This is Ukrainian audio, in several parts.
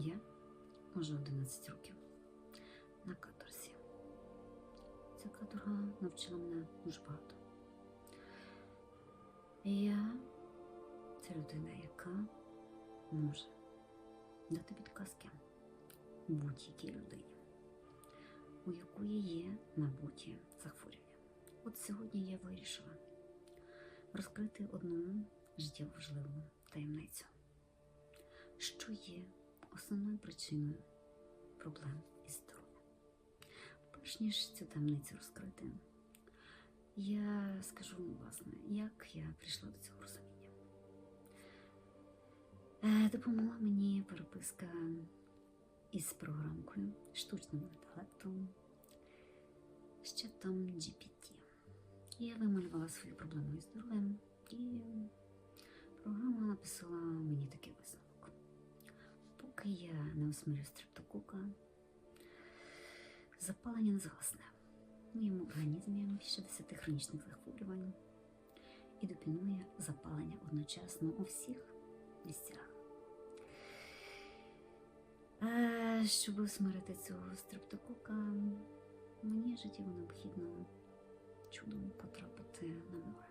Я вже 11 років на каторзі. Ця каторга навчила мене дуже багато. І я це людина, яка може дати підказки будь-якій людині, у якої є набуті захворювання. От сьогодні я вирішила розкрити одну життєво важливу таємницю, що є основною причиною проблем із здоров'ям. Перш ніж цю таємницю розкрити, я скажу власне, як я прийшла до цього розуміння. Е, Допомогла мені переписка із програмкою, штучним інтелектом, з чатом GPT. Я вималювала свою проблему із здоров'ям, і програма написала мені такий висновок. Поки я не осмирю стрептокока, запалення не згасне. В моєму організмі більше 10 хронічних захворювань і допінує запалення одночасно у всіх місцях. А щоб усмирити цього стрептокока, мені життєво необхідно чудом потрапити на море.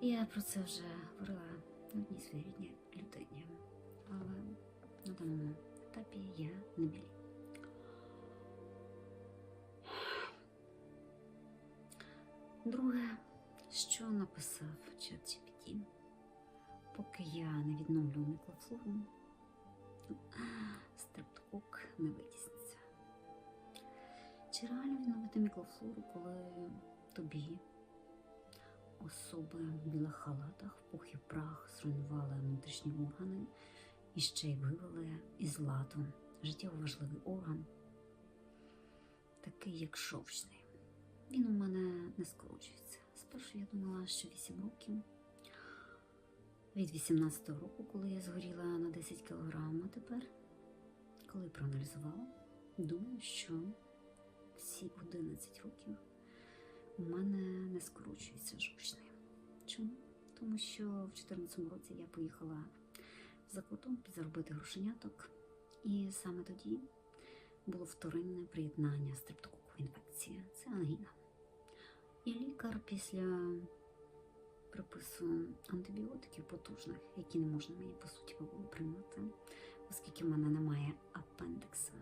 Я про це вже говорила одній своїй рідній людині, але на даному етапі я не білі. Друге, що написав чат GPT, поки я не відновлю мікрофлору, стрептокок не витісниться. Чи реально відновити мікрофлору, коли тобі особи в білих халатах, пух і прах зруйнували внутрішні органи і ще й вивели із ладу життєво важливий орган, такий як шовчний. Він у мене не скорочується. Спершу я думала, що 8 років. Від 18-го року, коли я згоріла на 10 кілограм, а тепер, коли проаналізувала, думаю, що всі 11 років у мене не скорочується жовчний. Чому? Тому що в 2014 році я поїхала за кордон підзаробити грошеняток, і саме тоді було вторинне приєднання стрептококової інфекції. Це ангіна. І лікар після припису антибіотиків потужних, які не можна мені по суті було приймати, оскільки в мене немає апендикса.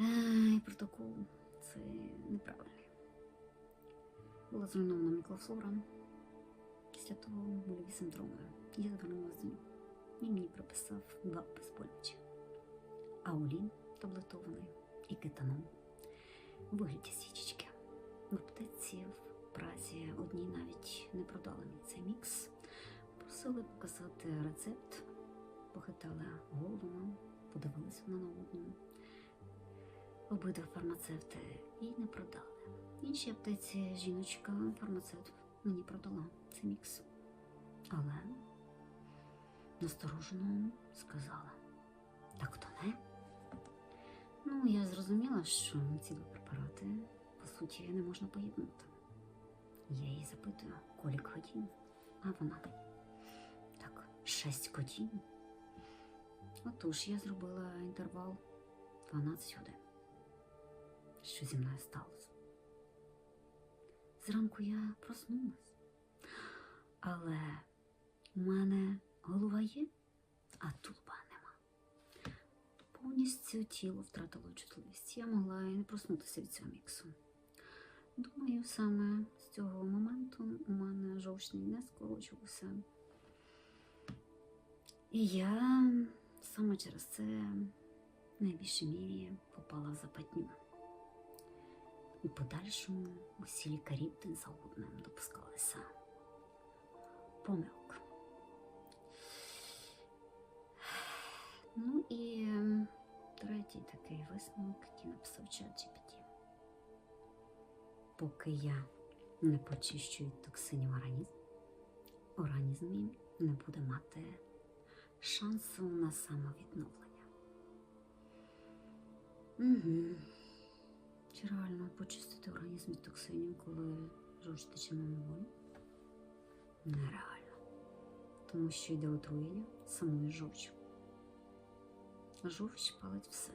Е, І протокол це неправильний. Була зруйнована мікрофлора. Після того больові синдроми. Я звернулася до нього. Він мені прописав два безболючі. Аулін таблетований і кетанол у вигляді свічечки. В аптеці в Празі одній навіть не продали мені цей мікс. Просили показати рецепт, похитали голову, подивилися на одну. Обидва фармацевти і не продали. В іншій аптеці жіночка, фармацевт мені продала цей мікс. Але насторожено сказала: так то не. Ну, я зрозуміла, що ці два препарати по суті не можна поєднати. Я її запитую, колік годин, а вона так, шесть годин. Отож я зробила інтервал 12 годин. Що зі мною сталося? Зранку я проснулась, але у мене голова є, а тулуба нема. Повністю тіло втратило чутливість. Я могла і не проснутися від цього міксу. Думаю, саме з цього моменту у мене жовчний не скорочувався. І я саме через це в найбільшій мірі попала в западню. І подальшому усі лікарі один за одним допускалися помилок. Ну і третій такий висновок, який написав чат GPT. Поки я не почищу від токсинів організм, організм не буде мати шансу на самовідновлення. Угу. Чи реально почистити організм від токсинів, коли жовч тече на волі? Нереально. тому що йде отруєння самої жовчі. Жовч палить все.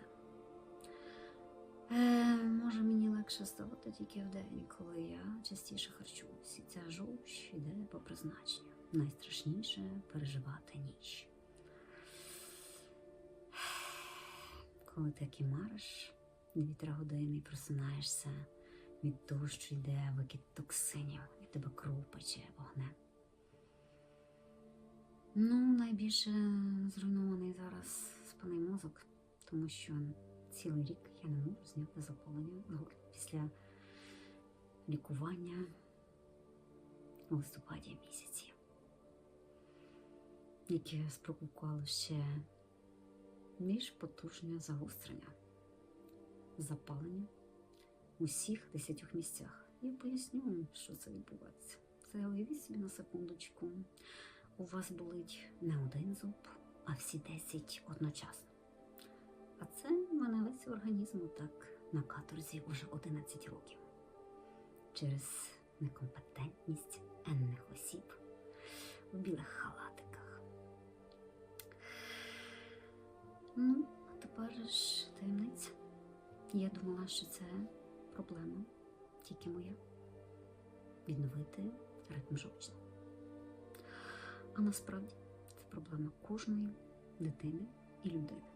Е, може, мені легше ставати тільки в день, коли я частіше харчуюсь. І ця жовч йде по призначенню. Найстрашніше переживати ніч. Коли ти кімариш 2-3 години і просинаєшся від того, що йде викид токсинів, і тебе кров пече вогнем. Ну, найбільше зруйнований зараз тому що цілий рік я не можу зняти запалення після лікування у листопаді місяці, яке спровокувало ще більш потужне загострення, запалення у всіх десятьох місцях. Я поясню, що це відбувається. Це уявіть собі на секундочку. У вас болить не один зуб, а всі десять одночасно. А це мене весь організм так на каторзі вже 11 років. Через некомпетентність енних осіб в білих халатиках. Ну, а тепер ж таємниця. Я думала, що це проблема тільки моя. Відновити ритм жовчі. А насправді це проблема кожної дитини і людини.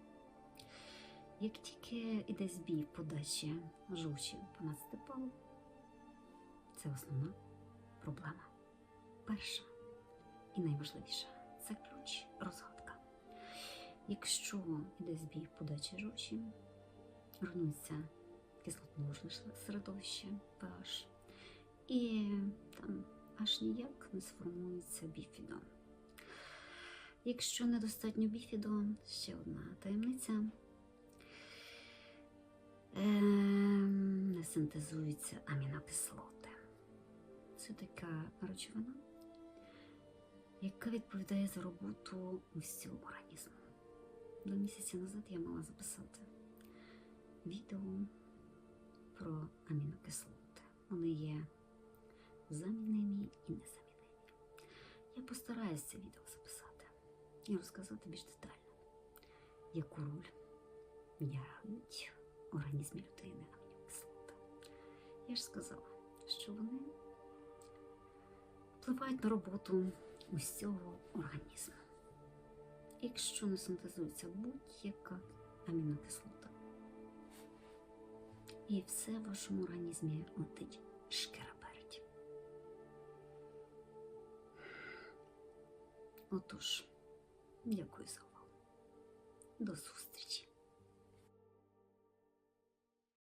Як тільки йде збій подачі жовчі по надстепалу, це основна проблема. Перша і найважливіша це ключ розгадка. Якщо йде збій подачі жовчі, руйнується кислотложне середовище pH, і там аж ніяк не сформується біфідон. Якщо недостатньо біфіду, ще одна таємниця. Синтезуються амінокислоти. Це така речовина, яка відповідає за роботу усього організму. Два місяці назад я мала записати відео про амінокислоти. Вони є замінними і незамінними. Я постараюся це відео записати і розказати більш детально, яку роль грають в організмі людини. Я ж сказала, що вони впливають на роботу усього організму. Якщо не синтезується будь-яка амінокислота, і все в вашому організмі летить шкереберть. Отож, дякую за увагу. До зустрічі!